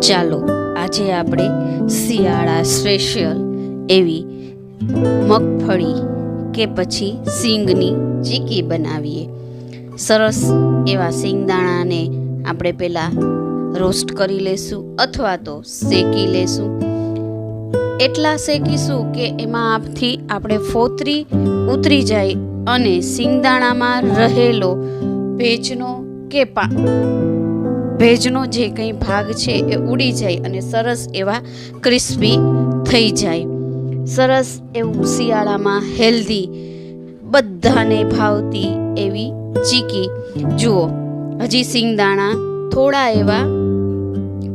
ચાલો, આજે આપણે શિયાળા સ્પેશિયલ એવી મગફળી કે પછી સિંગની ચીકી બનાવીએ. સરસ એવા સિંગદાણાને આપણે પહેલાં રોસ્ટ કરી લેશું અથવા તો શેકી લેશું. એટલા શેકીશું કે એમાં આપથી આપણે ફોતરી ઉતરી જાય અને સિંગદાણામાં રહેલો ભેજનો કે પા ભેજનો જે કંઈ ભાગ છે એ ઉડી જાય અને સરસ એવા ક્રિસ્પી થઈ જાય. સરસ એવું શિયાળામાં હેલ્ધી બધાને ભાવતી એવી ચીકી. જુઓ, હજી સિંગદાણા થોડા એવા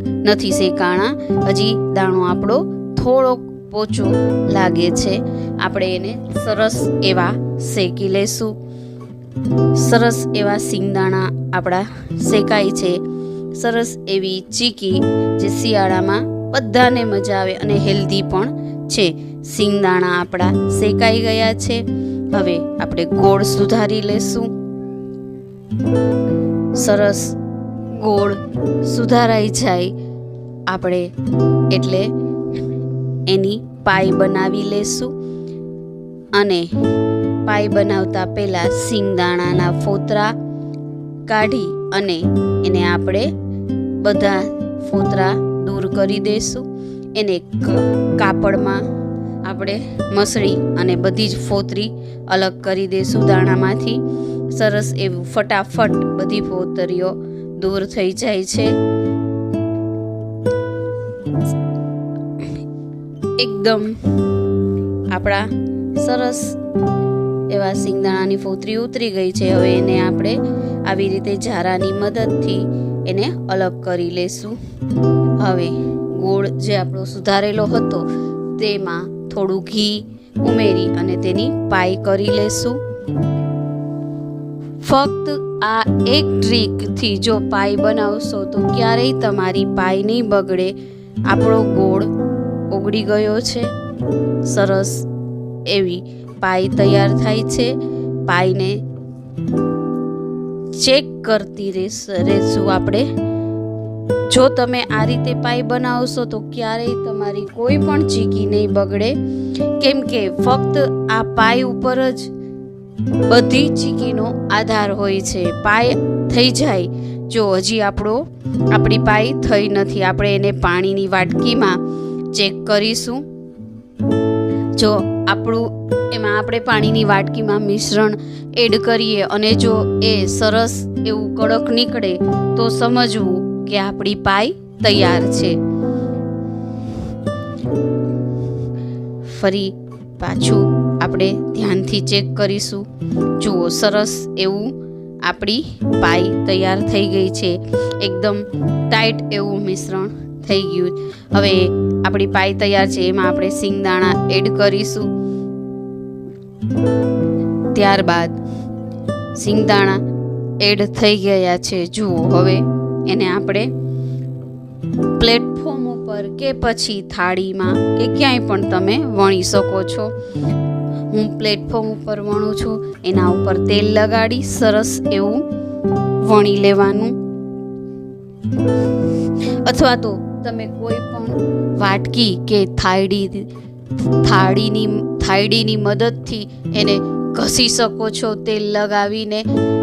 નથી શેકાણા. હજી દાણો આપણો થોડોક પોચો લાગે છે. આપણે એને સરસ એવા શેકી લેશું. સરસ એવા સિંગદાણા આપણા શેકાય છે. સરસ એવી ચીકી જે શિયાળામાં બધાને મજા આવે અને હેલ્ધી પણ છે. સિંગદાણા આપણા શેકાઈ ગયા છે. હવે આપણે ગોળ સુધારી લેશું. સરસ ગોળ સુધારાઈ જાય. આપણે એટલે એની પાઈ બનાવી લેશું. અને પાઈ બનાવતા પહેલાં સિંગદાણાના ફોતરા કાઢી અને એને આપણે બધા ફોતરા દૂર કરી દઈશું એને કાપડમાં આપણે મસળી અને બધી જ ફોતરી અલગ કરી દઈશું દાણામાંથી. સરસ એવું ફટાફટ બધી ફોતરીઓ દૂર થઈ જાય છે. એકદમ આપણા સરસ એવા સિંગદાણાની ફોતરી ઉતરી ગઈ છે. હવે એને આપણે આવી રીતે ઝારાની મદદથી એને અલગ કરી લેશું. હવે ગોળ જે આપણો સુધારેલો હતો, તેમાં થોડું ઘી ઉમેરી અને તેની પાઈ કરી લેશું. ફક્ત આ એક ટ્રીકથી જો પાઈ બનાવશો, તો ક્યારેય તમારી પાઈ નહીં બગડે. આપણો ગોળ ઓગળી ગયો છે. સરસ એવી પાઈ તૈયાર થાય છે. પાઈને ચેક કરતી રહેશ આપણે. જો તમે આ રીતે પાઈ બનાવશો તો ક્યારેય તમારી કોઈ પણ ચીકી નહીં બગડે. કેમ કે ફક્ત આ પાઈ ઉપર જ બધી ચીકીનો આધાર હોય છે. પાય થઈ જાય. જો હજી આપણો આપણી પાઈ થઈ નથી. આપણે એને પાણીની વાટકીમાં ચેક કરીશું. જો આપણું, એમાં આપણે પાણીની વાટકીમાં મિશ્રણ એડ કરીએ અને જો એ સરસ એવું કડક નીકળે, તો સમજવું કે આપણી પાઈ તૈયાર છે. ફરી પાછું આપણે ધ્યાનથી ચેક કરીશું. જુઓ, સરસ એવું આપણી પાઈ તૈયાર થઈ ગઈ છે. એકદમ ટાઈટ એવું મિશ્રણ થઈ ગયું. હવે આપણી પાઈ તૈયાર છે, એમાં આપણે સિંગદાણા એડ કરીશું. ત્યારબાદ સિંગદાણા એડ થઈ ગયા છે. જુઓ, હવે એને આપણે પ્લેટફોર્મ ઉપર કે પછી થાળીમાં કે ક્યાંય પણ તમે વણી શકો છો. હું પ્લેટફોર્મ ઉપર વણું છું, એના ઉપર તેલ લગાડી સરસ એવું વણી લેવાનું. અથવા તો તમે કોઈ પણ વાટકી કે થાળી થાળીની થાળીની મદદથી એને ઘસી શકો છો તેલ લગાવીને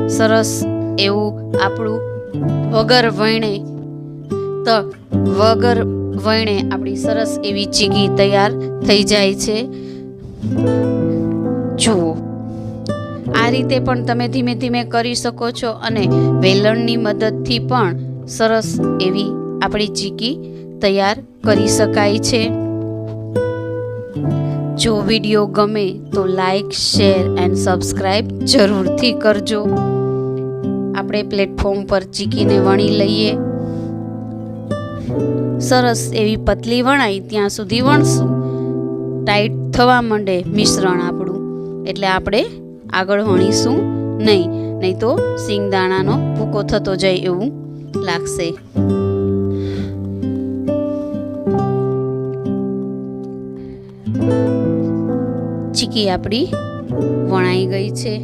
સરસ એવું આપણું વગર વણે, તો વગર વણે આપણી સરસ એવી ચીકી તૈયાર થઈ જાય છે. જુઓ, આ રીતે પણ તમે ધીમે ધીમે કરી શકો છો અને વેલણની મદદથી પણ સરસ એવી આપણી ચીકી તૈયાર કરી શકાય છે. જો વીડિયો ગમે તો લાઈક, શેર એન્ડ સબસ્ક્રાઈબ જરૂરથી કરજો. આપણે પ્લેટફોર્મ પર ચીકીને વણી લઈએ. સરસ એવી પતલી વણાય ત્યાં સુધી વણશું. ટાઈટ થવા માંડે મિશ્રણ આપણું. એટલે આપણે આગળ વણીશું નહીં. નહીં તો સિંગદાણાનો ભૂકો થતો જાય એવું લાગશે. ચીકી આપણી વણાઈ ગઈ છે.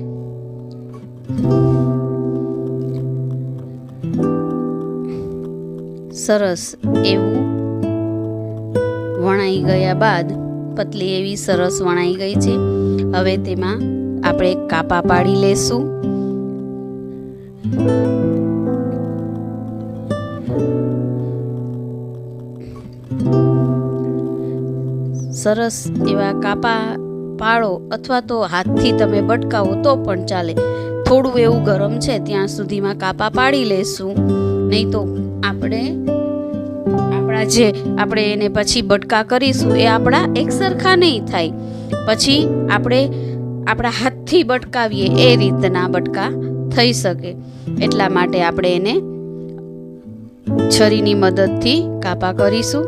સરસ એવું વણાઈ ગયા બાદ પતલી એવી સરસ વણાઈ ગઈ છે. હવે તેમાં આપણે કાપા પાડી લેશું. સરસ એવા કાપા પાડો અથવા તો હાથથી તમે બટકાવો તો પણ ચાલે. થોડું એવું ગરમ છે ત્યાં સુધીમાં કાપા પાડી લેશું. નહીં તો આપણે, આપણા જે, આપણે એને પછી બટકા કરીશું એ આપણા એક સરખા નહીં થાય. પછી આપણે, આપણા હાથથી બટકાવીએ એ રીતના બટકા થઈ શકે. એટલા માટે આપણે એને છરીની મદદથી કાપા કરીશું.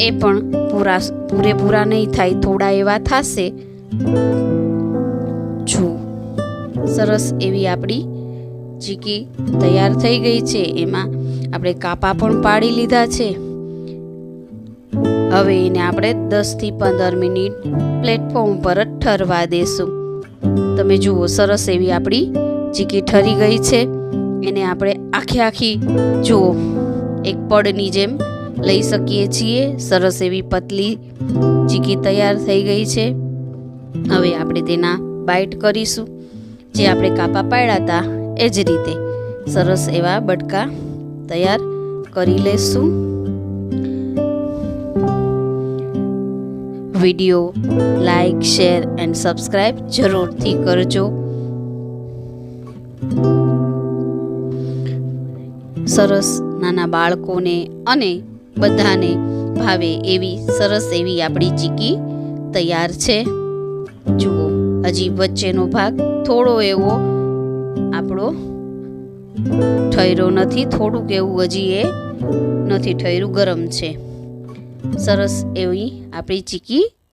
એ પણ પૂરા પૂરેપૂરા નહીં થાય, થોડા એવા થશે. જો સરસ એવી આપણી ચીકી તૈયાર થઈ ગઈ છે. એમાં આપણે કાપા પણ પાડી લીધા છે. હવે એને આપણે દસથી પંદર મિનિટ પ્લેટફોર્મ પર જ ઠરવા દેશું. તમે જુઓ, સરસ એવી આપણી ચીકી ઠરી ગઈ છે. એને આપણે આખી આખી, જુઓ, એક પડની જેમ લઈ શકીએ છીએ. સરસ એવી પતલી ચીકી તૈયાર થઈ ગઈ છે. હવે આપણે તેના બાઇટ કરીશું. જે આપણે કાપા પાડ્યા હતા, એ જ રીતે સરસ એવા બટકા તૈયાર કરી લેશું. Video like, share and subscribe જરૂરથી કરજો. સરસ નાના બાળકોને અને બધાને ભાવે એવી સરસ એવી આપણી ચીકી તૈયાર છે. જુઓ હજી વચ્ચેનો ભાગ થોડો એવો આપણો ઠયરો નથી, થોડુંક એવું હજી એ નથી ઠર્યું, ગરમ છે. સરસ એવી આપણી ચીકી